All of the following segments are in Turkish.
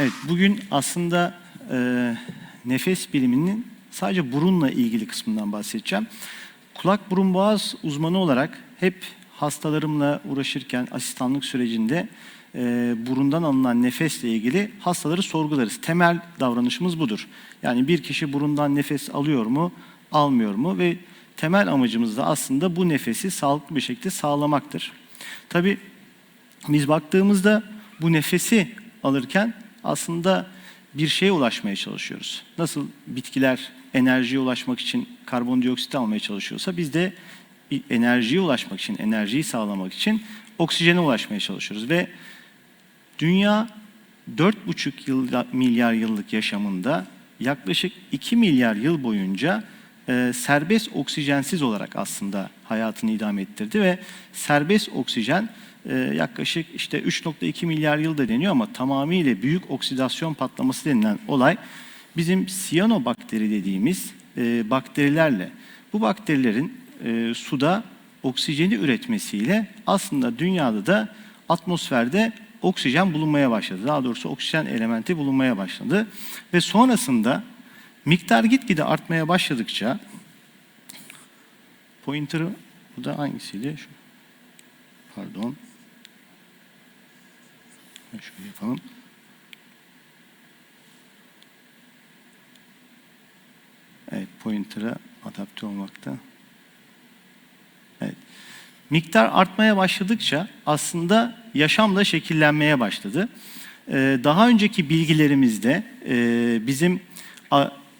Evet, bugün aslında e, nefes biliminin sadece burunla ilgili kısmından bahsedeceğim. Kulak burun boğaz uzmanı olarak hep hastalarımla uğraşırken asistanlık sürecinde e, burundan alınan nefesle ilgili hastaları sorgularız. Temel davranışımız budur. Yani bir kişi burundan nefes alıyor mu, almıyor mu ve temel amacımız da aslında bu nefesi sağlıklı bir şekilde sağlamaktır. Tabii biz baktığımızda bu nefesi alırken aslında bir şeye ulaşmaya çalışıyoruz. Nasıl bitkiler enerjiye ulaşmak için karbondioksit almaya çalışıyorsa biz de bir enerjiye ulaşmak için, enerjiyi sağlamak için oksijene ulaşmaya çalışıyoruz. Ve dünya 4,5 yıl, milyar yıllık yaşamında yaklaşık 2 milyar yıl boyunca e, serbest oksijensiz olarak aslında hayatını idame ettirdi ve serbest oksijen yaklaşık işte 3.2 milyar yılda deniyor ama tamamıyla büyük oksidasyon patlaması denilen olay bizim siyanobakteri dediğimiz e, bakterilerle bu bakterilerin e, suda oksijeni üretmesiyle aslında dünyada da atmosferde oksijen bulunmaya başladı. Daha doğrusu oksijen elementi bulunmaya başladı ve sonrasında miktar gitgide artmaya başladıkça pointer'ı bu da hangisiydi? Şu, pardon. Şöyle yapalım. Evet, pointer'a adapte olmakta. Evet. Miktar artmaya başladıkça aslında yaşam da şekillenmeye başladı. Ee, daha önceki bilgilerimizde e, bizim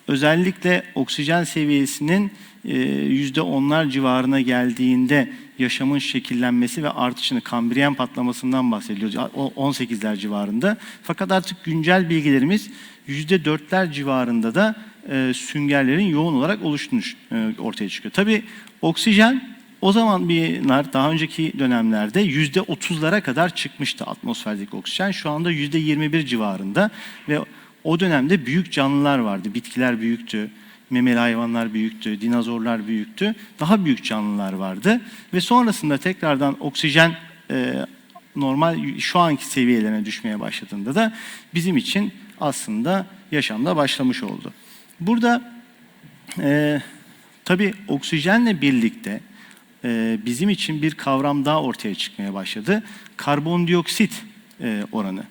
özellikle oksijen seviyesinin e, yüzde onlar civarına geldiğinde yaşamın şekillenmesi ve artışını kambriyen patlamasından bahsediyoruz. O 18'ler civarında. Fakat artık güncel bilgilerimiz yüzde dörtler civarında da e, süngerlerin yoğun olarak oluştuğunu e, ortaya çıkıyor. Tabii oksijen o zaman birler daha önceki dönemlerde yüzde otuzlara kadar çıkmıştı atmosferdeki oksijen. Şu anda yüzde yirmi bir civarında ve o dönemde büyük canlılar vardı. Bitkiler büyüktü, memeli hayvanlar büyüktü, dinozorlar büyüktü. Daha büyük canlılar vardı ve sonrasında tekrardan oksijen e, normal şu anki seviyelerine düşmeye başladığında da bizim için aslında yaşamda başlamış oldu. Burada e, tabii oksijenle birlikte e, bizim için bir kavram daha ortaya çıkmaya başladı. Karbondioksit e, oranı.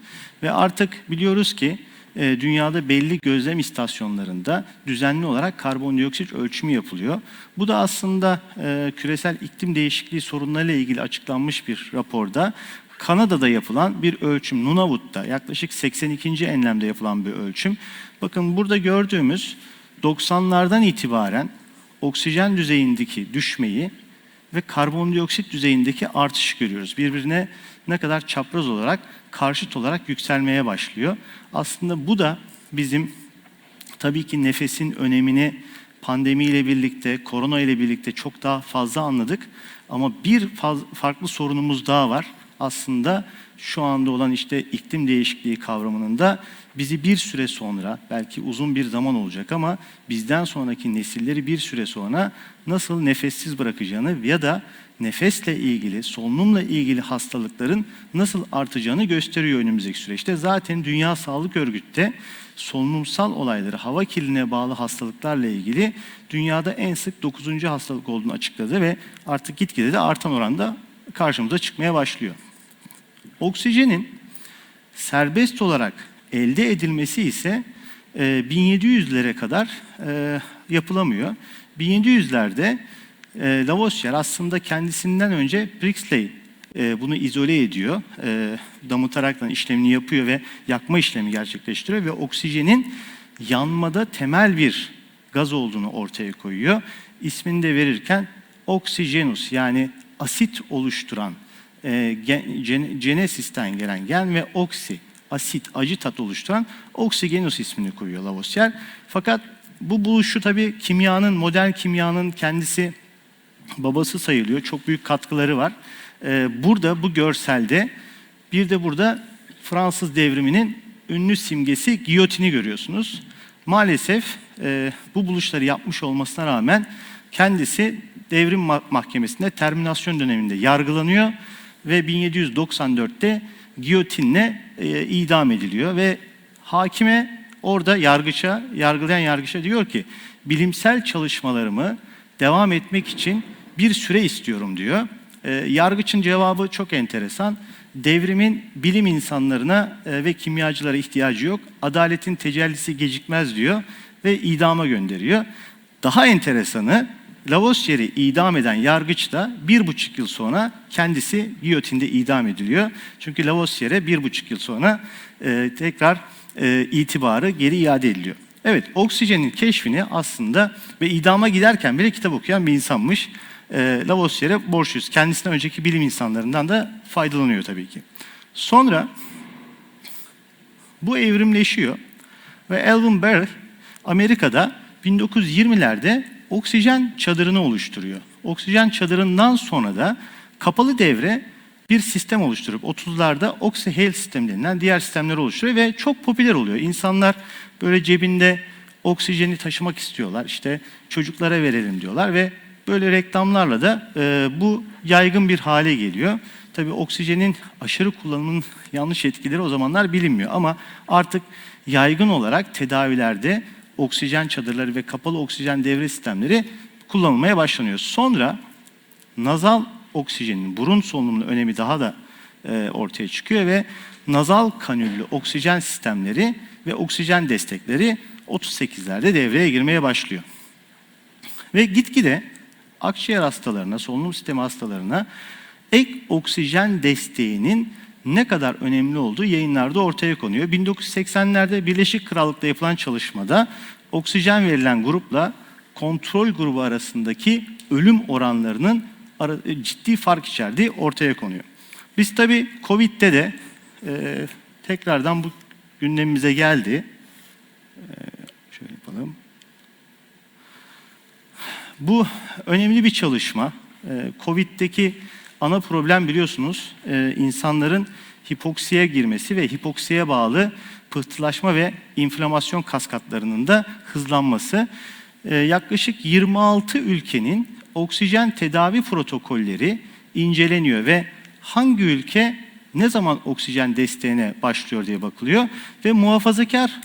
Ve artık biliyoruz ki e, dünyada belli gözlem istasyonlarında düzenli olarak karbondioksit ölçümü yapılıyor. Bu da aslında e, küresel iklim değişikliği sorunlarıyla ilgili açıklanmış bir raporda Kanada'da yapılan bir ölçüm Nunavut'ta yaklaşık 82. enlemde yapılan bir ölçüm. Bakın burada gördüğümüz 90'lardan itibaren oksijen düzeyindeki düşmeyi ve karbondioksit düzeyindeki artışı görüyoruz. Birbirine ne kadar çapraz olarak, karşıt olarak yükselmeye başlıyor. Aslında bu da bizim tabii ki nefesin önemini pandemiyle birlikte, korona ile birlikte çok daha fazla anladık. Ama bir farklı sorunumuz daha var. Aslında şu anda olan işte iklim değişikliği kavramının da bizi bir süre sonra, belki uzun bir zaman olacak ama bizden sonraki nesilleri bir süre sonra nasıl nefessiz bırakacağını ya da nefesle ilgili, solunumla ilgili hastalıkların nasıl artacağını gösteriyor önümüzdeki süreçte. Zaten Dünya Sağlık Örgütü de solunumsal olayları, hava kirliliğine bağlı hastalıklarla ilgili dünyada en sık 9. hastalık olduğunu açıkladı ve artık gitgide de artan oranda karşımıza çıkmaya başlıyor. Oksijenin serbest olarak elde edilmesi ise 1700'lere kadar e, yapılamıyor. 1700'lerde e, Lavoisier aslında kendisinden önce Brixley e, bunu izole ediyor. Damıtaraktan işlemini yapıyor ve yakma işlemi gerçekleştiriyor ve oksijenin yanmada temel bir gaz olduğunu ortaya koyuyor. İsmini de verirken oksijenus yani asit oluşturan e, gen, genesisten gelen gen ve oksi asit, acı tat oluşturan oksigenus ismini koyuyor Lavoisier. Fakat bu buluşu tabii kimyanın, modern kimyanın kendisi babası sayılıyor. Çok büyük katkıları var. Ee, burada bu görselde bir de burada Fransız devriminin ünlü simgesi giyotini görüyorsunuz. Maalesef e, bu buluşları yapmış olmasına rağmen kendisi devrim mahkemesinde terminasyon döneminde yargılanıyor ve 1794'te giyotinle e, idam ediliyor ve hakime orada yargıça, yargılayan yargıça diyor ki bilimsel çalışmalarımı devam etmek için bir süre istiyorum diyor. Ee, yargıçın cevabı çok enteresan. Devrimin bilim insanlarına e, ve kimyacılara ihtiyacı yok. Adaletin tecellisi gecikmez diyor ve idama gönderiyor. Daha enteresanı Lavoisier'i idam eden yargıç da bir buçuk yıl sonra kendisi giyotinde idam ediliyor. Çünkü Lavoisier'e bir buçuk yıl sonra e, tekrar e, itibarı geri iade ediliyor. Evet, oksijenin keşfini aslında ve idama giderken bile kitap okuyan bir insanmış. E, Lavoisier'e borçluyuz. Kendisinden önceki bilim insanlarından da faydalanıyor tabii ki. Sonra bu evrimleşiyor ve Alvin Barrett Amerika'da 1920'lerde oksijen çadırını oluşturuyor. Oksijen çadırından sonra da kapalı devre bir sistem oluşturup 30'larda OxyHealth sistemi denilen diğer sistemler oluşturuyor ve çok popüler oluyor. İnsanlar böyle cebinde oksijeni taşımak istiyorlar. İşte çocuklara verelim diyorlar ve böyle reklamlarla da e, bu yaygın bir hale geliyor. Tabii oksijenin aşırı kullanımının yanlış etkileri o zamanlar bilinmiyor ama artık yaygın olarak tedavilerde oksijen çadırları ve kapalı oksijen devre sistemleri kullanılmaya başlanıyor. Sonra nazal oksijenin, burun solunumunun önemi daha da e, ortaya çıkıyor ve nazal kanüllü oksijen sistemleri ve oksijen destekleri 38'lerde devreye girmeye başlıyor. Ve gitgide akciğer hastalarına, solunum sistemi hastalarına ek oksijen desteğinin ne kadar önemli olduğu yayınlarda ortaya konuyor. 1980'lerde Birleşik Krallık'ta yapılan çalışmada oksijen verilen grupla kontrol grubu arasındaki ölüm oranlarının ara- ciddi fark içerdiği ortaya konuyor. Biz tabii Covid'de de e, tekrardan bu gündemimize geldi. E, şöyle yapalım. Bu önemli bir çalışma. Ee, Covid'deki ana problem biliyorsunuz e, insanların hipoksiye girmesi ve hipoksiye bağlı pıhtılaşma ve inflamasyon kaskatlarının da hızlanması. Ee, Yaklaşık 26 ülkenin oksijen tedavi protokolleri inceleniyor ve hangi ülke ne zaman oksijen desteğine başlıyor diye bakılıyor ve muhafazakar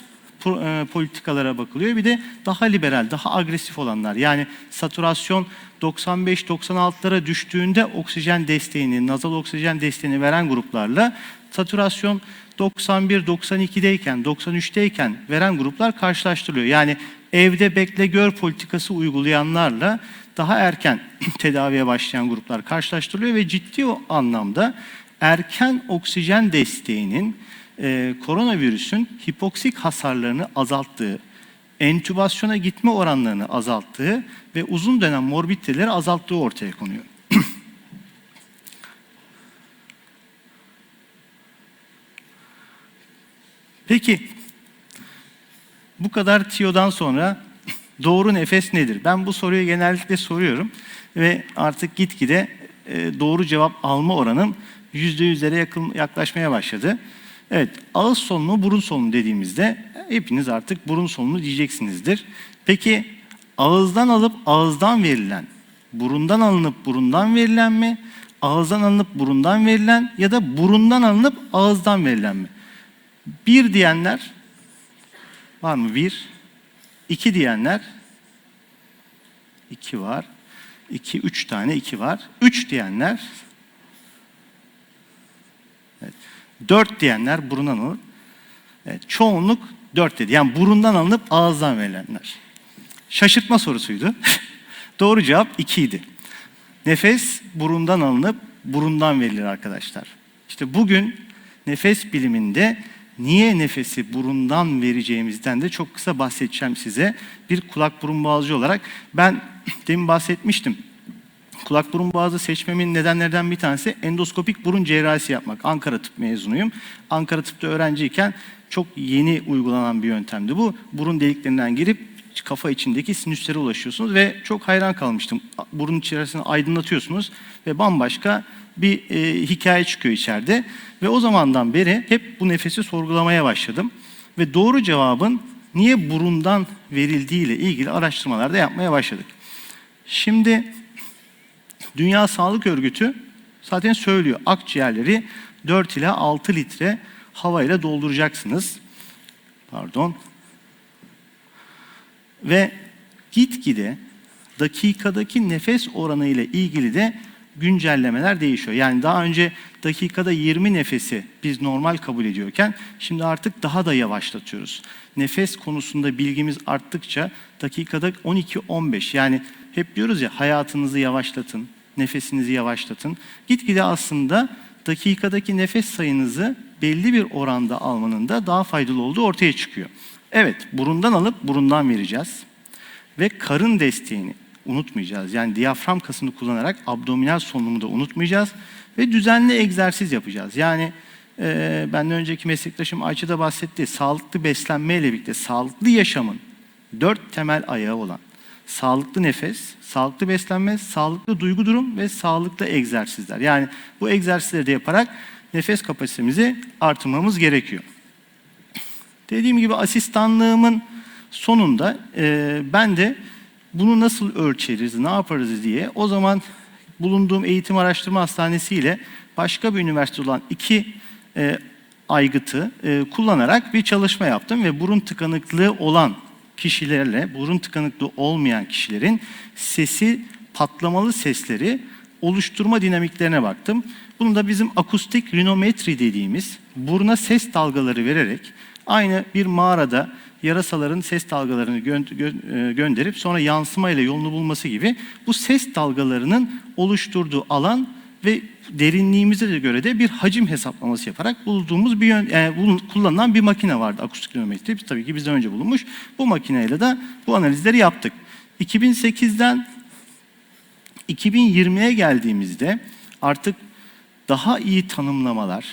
politikalara bakılıyor. Bir de daha liberal, daha agresif olanlar. Yani saturasyon 95-96'lara düştüğünde oksijen desteğini, nazal oksijen desteğini veren gruplarla saturasyon 91-92'deyken, 93'teyken veren gruplar karşılaştırılıyor. Yani evde bekle gör politikası uygulayanlarla daha erken tedaviye başlayan gruplar karşılaştırılıyor ve ciddi o anlamda erken oksijen desteğinin e, koronavirüsün hipoksik hasarlarını azalttığı, entübasyona gitme oranlarını azalttığı ve uzun dönem morbiditeleri azalttığı ortaya konuyor. Peki bu kadar tiyodan sonra doğru nefes nedir? Ben bu soruyu genellikle soruyorum ve artık gitgide e, doğru cevap alma oranım yüzde yüzlere yakın, yaklaşmaya başladı. Evet, ağız solunumu, burun solunumu dediğimizde hepiniz artık burun solunumu diyeceksinizdir. Peki ağızdan alıp ağızdan verilen, burundan alınıp burundan verilen mi? Ağızdan alınıp burundan verilen ya da burundan alınıp ağızdan verilen mi? Bir diyenler var mı? Bir. İki diyenler iki var. İki, üç tane iki var. Üç diyenler Evet. Dört diyenler burundan alınıp, evet, çoğunluk dört dedi. Yani burundan alınıp ağızdan verilenler. Şaşırtma sorusuydu. Doğru cevap ikiydi. Nefes burundan alınıp burundan verilir arkadaşlar. İşte bugün nefes biliminde niye nefesi burundan vereceğimizden de çok kısa bahsedeceğim size. Bir kulak burun boğazcı olarak ben demin bahsetmiştim. Kulak burun boğazı seçmemin nedenlerden bir tanesi endoskopik burun cerrahisi yapmak. Ankara Tıp mezunuyum. Ankara Tıp'ta öğrenciyken çok yeni uygulanan bir yöntemdi bu. Burun deliklerinden girip kafa içindeki sinüslere ulaşıyorsunuz ve çok hayran kalmıştım. Burun içerisini aydınlatıyorsunuz ve bambaşka bir e, hikaye çıkıyor içeride. Ve o zamandan beri hep bu nefesi sorgulamaya başladım. Ve doğru cevabın niye burundan verildiği ile ilgili araştırmalar da yapmaya başladık. Şimdi Dünya Sağlık Örgütü zaten söylüyor. Akciğerleri 4 ila 6 litre havayla dolduracaksınız. Pardon. Ve gitgide dakikadaki nefes oranı ile ilgili de güncellemeler değişiyor. Yani daha önce dakikada 20 nefesi biz normal kabul ediyorken şimdi artık daha da yavaşlatıyoruz. Nefes konusunda bilgimiz arttıkça dakikada 12-15 yani hep diyoruz ya hayatınızı yavaşlatın, nefesinizi yavaşlatın. Gitgide aslında dakikadaki nefes sayınızı belli bir oranda almanın da daha faydalı olduğu ortaya çıkıyor. Evet, burundan alıp burundan vereceğiz. Ve karın desteğini unutmayacağız. Yani diyafram kasını kullanarak abdominal solunumu da unutmayacağız. Ve düzenli egzersiz yapacağız. Yani e, benden önceki meslektaşım Ayça da bahsetti. Sağlıklı beslenmeyle birlikte sağlıklı yaşamın dört temel ayağı olan sağlıklı nefes, sağlıklı beslenme, sağlıklı duygu durum ve sağlıklı egzersizler. Yani bu egzersizleri de yaparak nefes kapasitemizi artırmamız gerekiyor. Dediğim gibi asistanlığımın sonunda e, ben de bunu nasıl ölçeriz, ne yaparız diye o zaman bulunduğum eğitim araştırma hastanesi ile başka bir üniversite olan iki e, aygıtı e, kullanarak bir çalışma yaptım ve burun tıkanıklığı olan kişilerle burun tıkanıklığı olmayan kişilerin sesi patlamalı sesleri oluşturma dinamiklerine baktım. Bunu da bizim akustik rinometri dediğimiz buruna ses dalgaları vererek aynı bir mağarada yarasaların ses dalgalarını gö- gö- e, gönderip sonra yansıma ile yolunu bulması gibi bu ses dalgalarının oluşturduğu alan ve derinliğimize de göre de bir hacim hesaplaması yaparak bulduğumuz bir yön, yani bulun- kullanılan bir makine vardı akustik rinometri. Tabii ki bizden önce bulunmuş. Bu makineyle de bu analizleri yaptık. 2008'den 2020'ye geldiğimizde artık daha iyi tanımlamalar,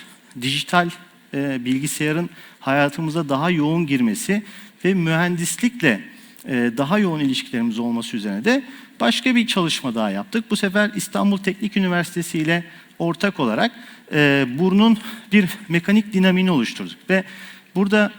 dijital e, bilgisayarın hayatımıza daha yoğun girmesi ve mühendislikle e, daha yoğun ilişkilerimiz olması üzerine de başka bir çalışma daha yaptık. Bu sefer İstanbul Teknik Üniversitesi ile ortak olarak e, burnun bir mekanik dinamiğini oluşturduk ve burada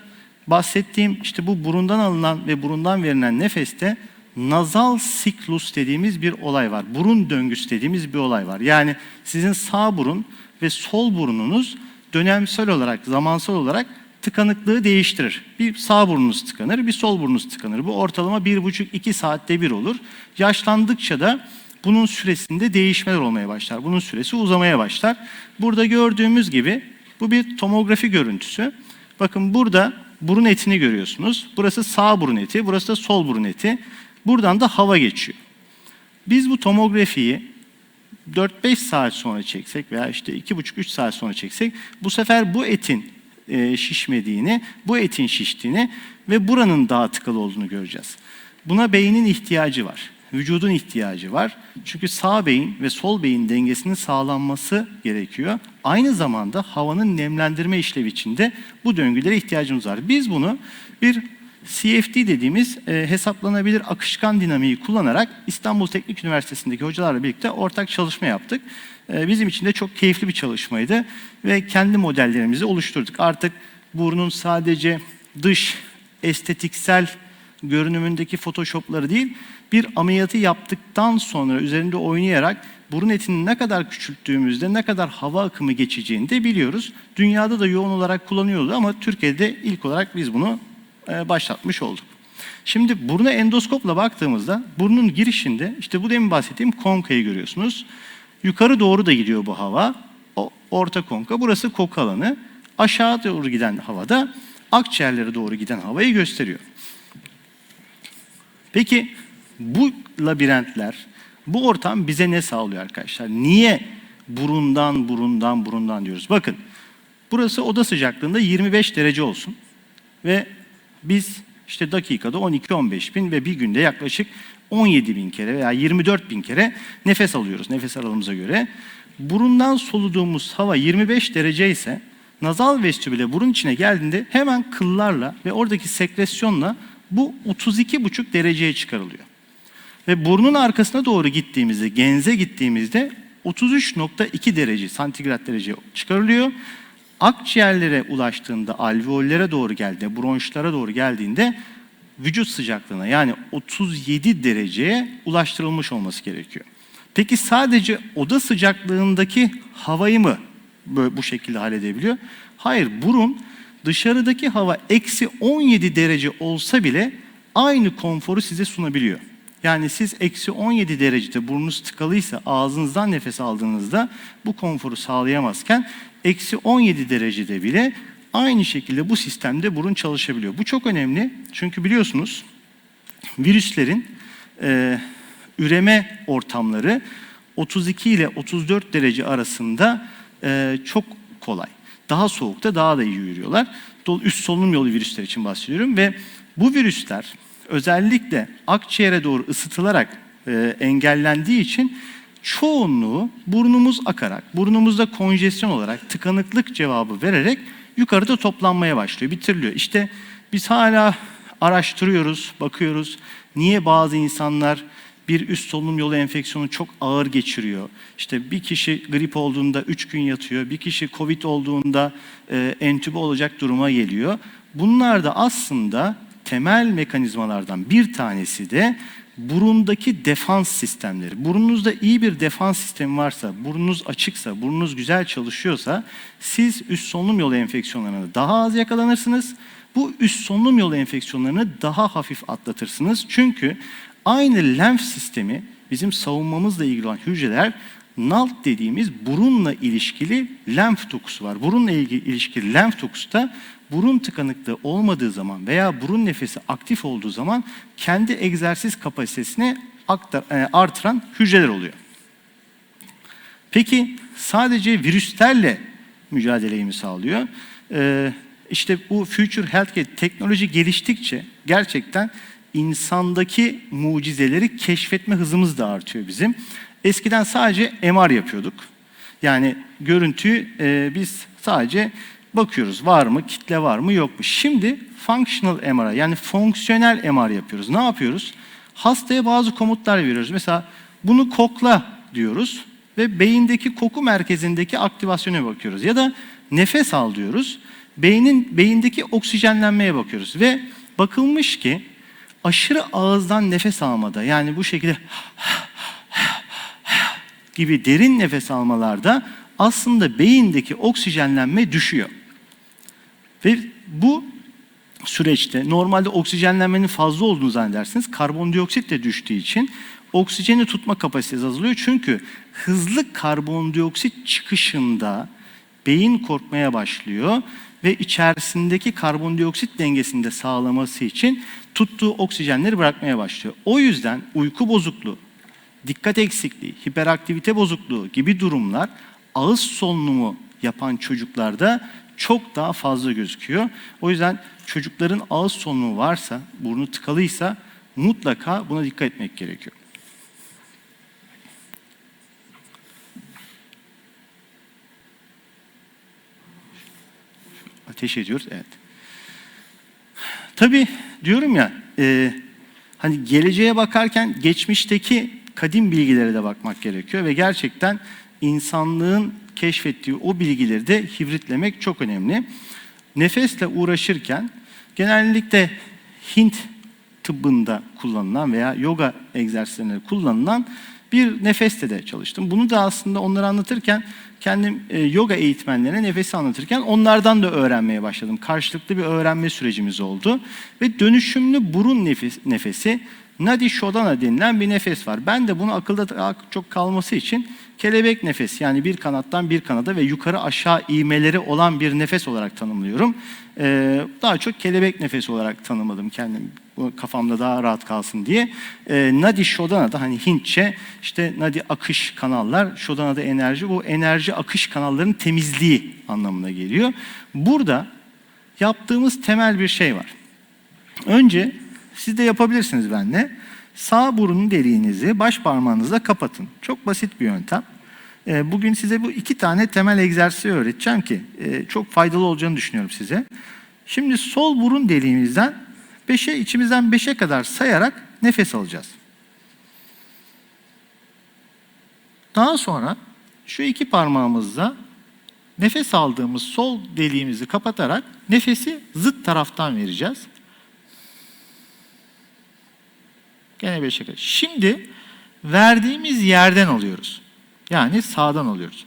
bahsettiğim işte bu burundan alınan ve burundan verilen nefeste nazal siklus dediğimiz bir olay var. Burun döngüsü dediğimiz bir olay var. Yani sizin sağ burun ve sol burnunuz dönemsel olarak, zamansal olarak tıkanıklığı değiştirir. Bir sağ burnunuz tıkanır, bir sol burnunuz tıkanır. Bu ortalama bir buçuk iki saatte bir olur. Yaşlandıkça da bunun süresinde değişmeler olmaya başlar. Bunun süresi uzamaya başlar. Burada gördüğümüz gibi bu bir tomografi görüntüsü. Bakın burada burun etini görüyorsunuz. Burası sağ burun eti, burası da sol burun eti. Buradan da hava geçiyor. Biz bu tomografiyi 4-5 saat sonra çeksek veya işte 2,5-3 saat sonra çeksek bu sefer bu etin e, şişmediğini, bu etin şiştiğini ve buranın daha tıkalı olduğunu göreceğiz. Buna beynin ihtiyacı var. Vücudun ihtiyacı var. Çünkü sağ beyin ve sol beyin dengesinin sağlanması gerekiyor. Aynı zamanda havanın nemlendirme işlevi içinde bu döngülere ihtiyacımız var. Biz bunu bir CFD dediğimiz e, hesaplanabilir akışkan dinamiği kullanarak İstanbul Teknik Üniversitesi'ndeki hocalarla birlikte ortak çalışma yaptık. E, bizim için de çok keyifli bir çalışmaydı ve kendi modellerimizi oluşturduk. Artık burnun sadece dış estetiksel görünümündeki photoshopları değil, bir ameliyatı yaptıktan sonra üzerinde oynayarak burun etini ne kadar küçülttüğümüzde ne kadar hava akımı geçeceğini de biliyoruz. Dünyada da yoğun olarak kullanıyordu ama Türkiye'de ilk olarak biz bunu e, başlatmış olduk. Şimdi buruna endoskopla baktığımızda burnun girişinde işte bu demin bahsettiğim konkayı görüyorsunuz. Yukarı doğru da gidiyor bu hava. O orta konka. Burası koku alanı. Aşağı doğru giden havada akciğerlere doğru giden havayı gösteriyor. Peki bu labirentler, bu ortam bize ne sağlıyor arkadaşlar? Niye burundan burundan burundan diyoruz? Bakın burası oda sıcaklığında 25 derece olsun ve biz işte dakikada 12-15 bin ve bir günde yaklaşık 17 bin kere veya 24 bin kere nefes alıyoruz nefes aralığımıza göre. Burundan soluduğumuz hava 25 derece ise nazal vestibüle burun içine geldiğinde hemen kıllarla ve oradaki sekresyonla bu 32,5 dereceye çıkarılıyor. Ve burnun arkasına doğru gittiğimizde, genze gittiğimizde 33.2 derece santigrat derece çıkarılıyor. Akciğerlere ulaştığında, alveollere doğru geldiğinde, bronşlara doğru geldiğinde vücut sıcaklığına yani 37 dereceye ulaştırılmış olması gerekiyor. Peki sadece oda sıcaklığındaki havayı mı böyle bu şekilde halledebiliyor? Hayır, burun dışarıdaki hava eksi 17 derece olsa bile aynı konforu size sunabiliyor. Yani siz eksi 17 derecede burnunuz tıkalıysa ağzınızdan nefes aldığınızda bu konforu sağlayamazken eksi 17 derecede bile aynı şekilde bu sistemde burun çalışabiliyor. Bu çok önemli çünkü biliyorsunuz virüslerin e, üreme ortamları 32 ile 34 derece arasında e, çok kolay. Daha soğukta daha da iyi yürüyorlar. Üst solunum yolu virüsler için bahsediyorum ve bu virüsler özellikle akciğere doğru ısıtılarak e, engellendiği için çoğunluğu burnumuz akarak, burnumuzda konjesyon olarak tıkanıklık cevabı vererek yukarıda toplanmaya başlıyor, bitiriliyor. İşte biz hala araştırıyoruz, bakıyoruz. Niye bazı insanlar bir üst solunum yolu enfeksiyonu çok ağır geçiriyor. İşte bir kişi grip olduğunda 3 gün yatıyor, bir kişi covid olduğunda e, entübe olacak duruma geliyor. Bunlar da aslında temel mekanizmalardan bir tanesi de burundaki defans sistemleri. Burnunuzda iyi bir defans sistemi varsa, burnunuz açıksa, burnunuz güzel çalışıyorsa siz üst solunum yolu enfeksiyonlarına daha az yakalanırsınız. Bu üst solunum yolu enfeksiyonlarını daha hafif atlatırsınız. Çünkü aynı lenf sistemi bizim savunmamızla ilgili olan hücreler NALT dediğimiz burunla ilişkili lenf dokusu var. Burunla ilişkili lenf dokusu da burun tıkanıklığı olmadığı zaman veya burun nefesi aktif olduğu zaman kendi egzersiz kapasitesini e, artıran hücreler oluyor. Peki sadece virüslerle mücadeleyi mi sağlıyor? Ee, işte bu Future Healthcare teknoloji geliştikçe gerçekten insandaki mucizeleri keşfetme hızımız da artıyor bizim. Eskiden sadece MR yapıyorduk. Yani görüntüyü e, biz sadece bakıyoruz var mı, kitle var mı, yok mu. Şimdi functional MR yani fonksiyonel MR yapıyoruz. Ne yapıyoruz? Hastaya bazı komutlar veriyoruz. Mesela bunu kokla diyoruz ve beyindeki koku merkezindeki aktivasyona bakıyoruz. Ya da nefes al diyoruz. Beynin beyindeki oksijenlenmeye bakıyoruz ve bakılmış ki aşırı ağızdan nefes almada yani bu şekilde gibi derin nefes almalarda aslında beyindeki oksijenlenme düşüyor. Ve bu süreçte normalde oksijenlenmenin fazla olduğunu zannedersiniz. Karbondioksit de düştüğü için oksijeni tutma kapasitesi azalıyor. Çünkü hızlı karbondioksit çıkışında beyin korkmaya başlıyor ve içerisindeki karbondioksit dengesini de sağlaması için tuttuğu oksijenleri bırakmaya başlıyor. O yüzden uyku bozukluğu, dikkat eksikliği, hiperaktivite bozukluğu gibi durumlar ağız solunumu yapan çocuklarda çok daha fazla gözüküyor. O yüzden çocukların ağız solunumu varsa, burnu tıkalıysa mutlaka buna dikkat etmek gerekiyor. Ateş ediyoruz, evet. Tabii diyorum ya, e, hani geleceğe bakarken geçmişteki kadim bilgilere de bakmak gerekiyor ve gerçekten insanlığın keşfettiği o bilgileri de hibritlemek çok önemli. Nefesle uğraşırken genellikle Hint tıbbında kullanılan veya yoga egzersizlerinde kullanılan bir nefeste de çalıştım. Bunu da aslında onları anlatırken kendim e, yoga eğitmenlerine nefesi anlatırken onlardan da öğrenmeye başladım. Karşılıklı bir öğrenme sürecimiz oldu. Ve dönüşümlü burun nefes, nefesi Nadi Shodhana denilen bir nefes var. Ben de bunu akılda daha çok kalması için kelebek nefesi yani bir kanattan bir kanada ve yukarı aşağı iğmeleri olan bir nefes olarak tanımlıyorum. Ee, daha çok kelebek nefesi olarak tanımladım kendim bu kafamda daha rahat kalsın diye. Ee, Nadi Shodhana da hani Hintçe işte Nadi akış kanallar, Shodhana da enerji. Bu enerji akış kanallarının temizliği anlamına geliyor. Burada yaptığımız temel bir şey var. Önce siz de yapabilirsiniz benimle. Sağ burun deliğinizi baş parmağınızla kapatın. Çok basit bir yöntem. Ee, Bugün size bu iki tane temel egzersizi öğreteceğim ki e, çok faydalı olacağını düşünüyorum size. Şimdi sol burun deliğimizden beşe, içimizden beşe kadar sayarak nefes alacağız. Daha sonra şu iki parmağımızla nefes aldığımız sol deliğimizi kapatarak nefesi zıt taraftan vereceğiz. Gene 5'e kadar. Şimdi verdiğimiz yerden alıyoruz. Yani sağdan alıyoruz.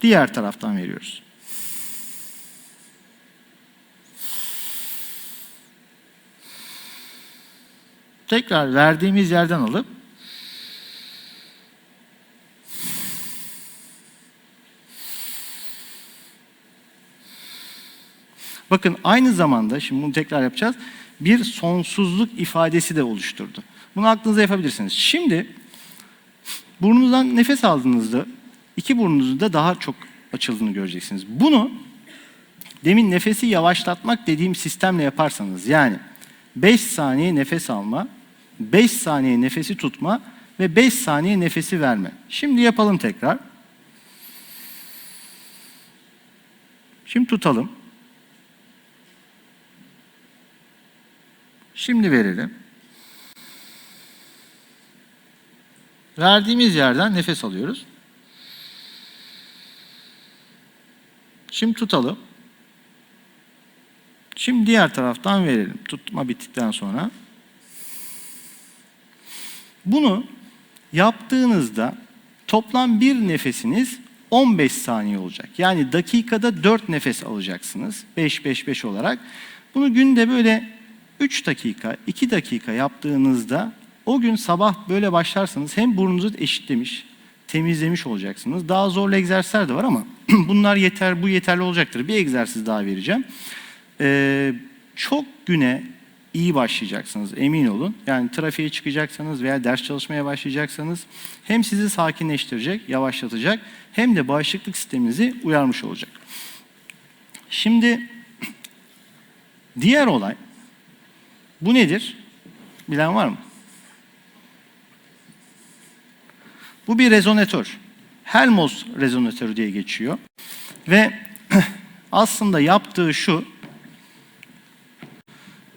Diğer taraftan veriyoruz. Tekrar verdiğimiz yerden alıp Bakın aynı zamanda, şimdi bunu tekrar yapacağız bir sonsuzluk ifadesi de oluşturdu. Bunu aklınıza yapabilirsiniz. Şimdi burnunuzdan nefes aldığınızda iki burnunuzun da daha çok açıldığını göreceksiniz. Bunu demin nefesi yavaşlatmak dediğim sistemle yaparsanız yani 5 saniye nefes alma, 5 saniye nefesi tutma ve 5 saniye nefesi verme. Şimdi yapalım tekrar. Şimdi tutalım. Şimdi verelim. Verdiğimiz yerden nefes alıyoruz. Şimdi tutalım. Şimdi diğer taraftan verelim. Tutma bittikten sonra. Bunu yaptığınızda toplam bir nefesiniz 15 saniye olacak. Yani dakikada 4 nefes alacaksınız. 5-5-5 olarak. Bunu günde böyle 3 dakika, 2 dakika yaptığınızda o gün sabah böyle başlarsanız hem burnunuzu eşitlemiş, temizlemiş olacaksınız. Daha zorlu egzersizler de var ama bunlar yeter, bu yeterli olacaktır. Bir egzersiz daha vereceğim. Ee, çok güne iyi başlayacaksınız emin olun. Yani trafiğe çıkacaksanız veya ders çalışmaya başlayacaksanız hem sizi sakinleştirecek, yavaşlatacak hem de bağışıklık sisteminizi uyarmış olacak. Şimdi diğer olay bu nedir? Bilen var mı? Bu bir rezonatör. Helmholtz rezonatörü diye geçiyor. Ve aslında yaptığı şu,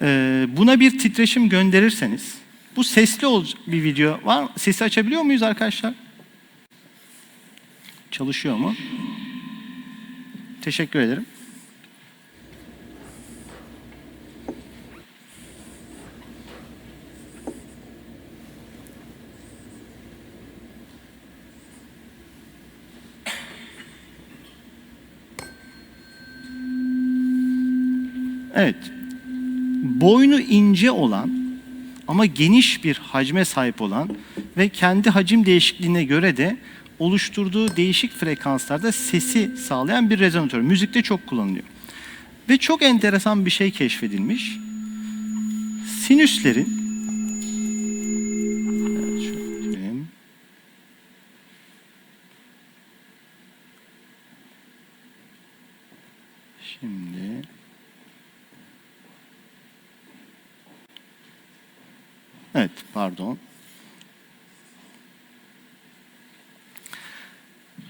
e, buna bir titreşim gönderirseniz, bu sesli bir video var mı? Sesi açabiliyor muyuz arkadaşlar? Çalışıyor mu? Teşekkür ederim. Evet. Boynu ince olan ama geniş bir hacme sahip olan ve kendi hacim değişikliğine göre de oluşturduğu değişik frekanslarda sesi sağlayan bir rezonatör. Müzikte çok kullanılıyor. Ve çok enteresan bir şey keşfedilmiş. Sinüslerin Evet, şöyle göstereyim. Şimdi Evet, pardon.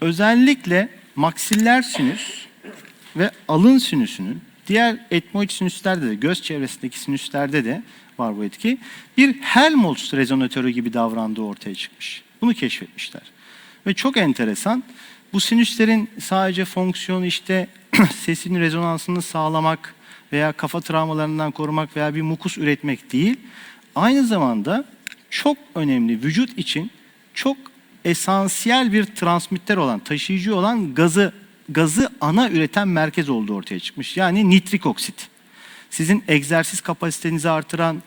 Özellikle maksiller sinüs ve alın sinüsünün diğer etmoid sinüslerde de göz çevresindeki sinüslerde de var bu etki. Bir Helmholtz rezonatörü gibi davrandığı ortaya çıkmış. Bunu keşfetmişler. Ve çok enteresan. Bu sinüslerin sadece fonksiyonu işte sesin rezonansını sağlamak veya kafa travmalarından korumak veya bir mukus üretmek değil. Aynı zamanda çok önemli vücut için çok esansiyel bir transmitter olan, taşıyıcı olan gazı gazı ana üreten merkez olduğu ortaya çıkmış. Yani nitrik oksit. Sizin egzersiz kapasitenizi artıran,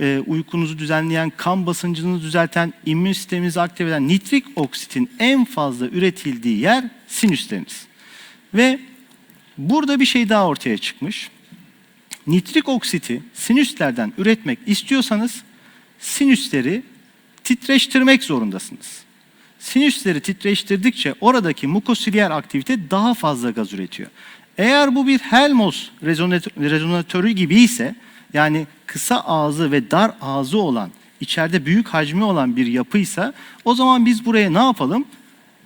e, uykunuzu düzenleyen, kan basıncınızı düzelten, immün sisteminizi aktif eden nitrik oksitin en fazla üretildiği yer sinüsleriniz. Ve burada bir şey daha ortaya çıkmış. Nitrik oksiti sinüslerden üretmek istiyorsanız sinüsleri titreştirmek zorundasınız. Sinüsleri titreştirdikçe oradaki mukosilyer aktivite daha fazla gaz üretiyor. Eğer bu bir rezonatör- rezonatörü gibi ise yani kısa ağzı ve dar ağzı olan, içeride büyük hacmi olan bir yapıysa o zaman biz buraya ne yapalım?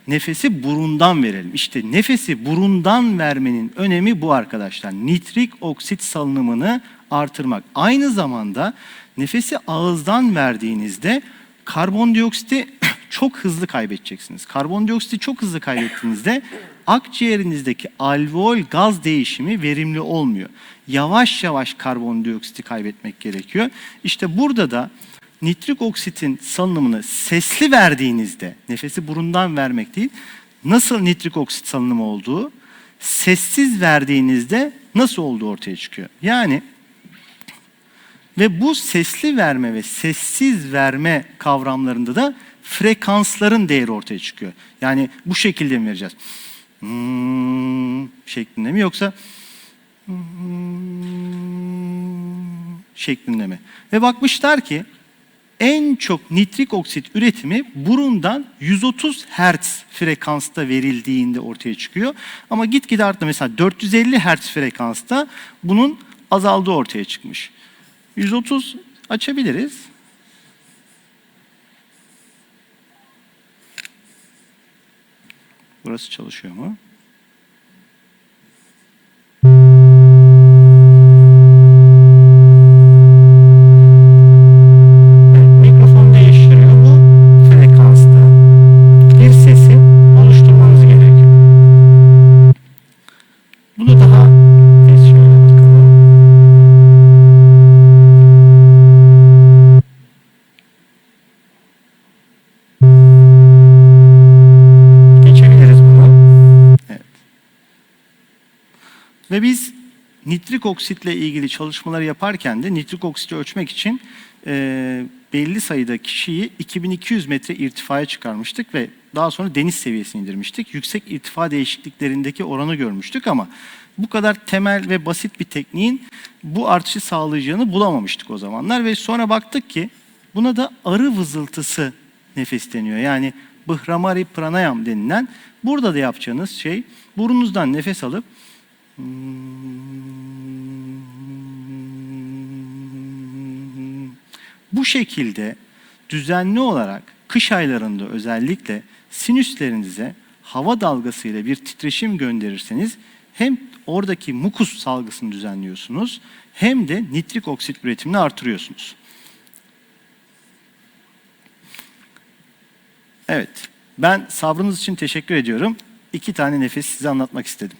Nefesi burundan verelim. İşte nefesi burundan vermenin önemi bu arkadaşlar. Nitrik oksit salınımını artırmak. Aynı zamanda nefesi ağızdan verdiğinizde karbondioksiti çok hızlı kaybedeceksiniz. Karbondioksiti çok hızlı kaybettiğinizde akciğerinizdeki alveol gaz değişimi verimli olmuyor. Yavaş yavaş karbondioksiti kaybetmek gerekiyor. İşte burada da nitrik oksitin salınımını sesli verdiğinizde, nefesi burundan vermek değil, nasıl nitrik oksit salınımı olduğu, sessiz verdiğinizde nasıl olduğu ortaya çıkıyor. Yani Ve bu sesli verme ve sessiz verme kavramlarında da frekansların değeri ortaya çıkıyor. Yani bu şekilde mi vereceğiz? Hmm, şeklinde mi yoksa hmm, şeklinde mi? Ve bakmışlar ki en çok nitrik oksit üretimi burundan 130 Hz frekansta verildiğinde ortaya çıkıyor. Ama gitgide arttı. Mesela 450 Hz frekansta bunun azaldığı ortaya çıkmış. 130 açabiliriz. Burası çalışıyor mu? Oksitle ilgili çalışmaları yaparken de nitrik oksiti ölçmek için e, belli sayıda kişiyi 2200 metre irtifaya çıkarmıştık ve daha sonra deniz seviyesine indirmiştik. Yüksek irtifa değişikliklerindeki oranı görmüştük ama bu kadar temel ve basit bir tekniğin bu artışı sağlayacağını bulamamıştık o zamanlar ve sonra baktık ki buna da arı vızıltısı nefes deniyor. Yani Bhramari Pranayam denilen burada da yapacağınız şey burnunuzdan nefes alıp bu şekilde düzenli olarak kış aylarında özellikle sinüslerinize hava dalgasıyla bir titreşim gönderirseniz hem oradaki mukus salgısını düzenliyorsunuz hem de nitrik oksit üretimini artırıyorsunuz. Evet, ben sabrınız için teşekkür ediyorum. İki tane nefes size anlatmak istedim.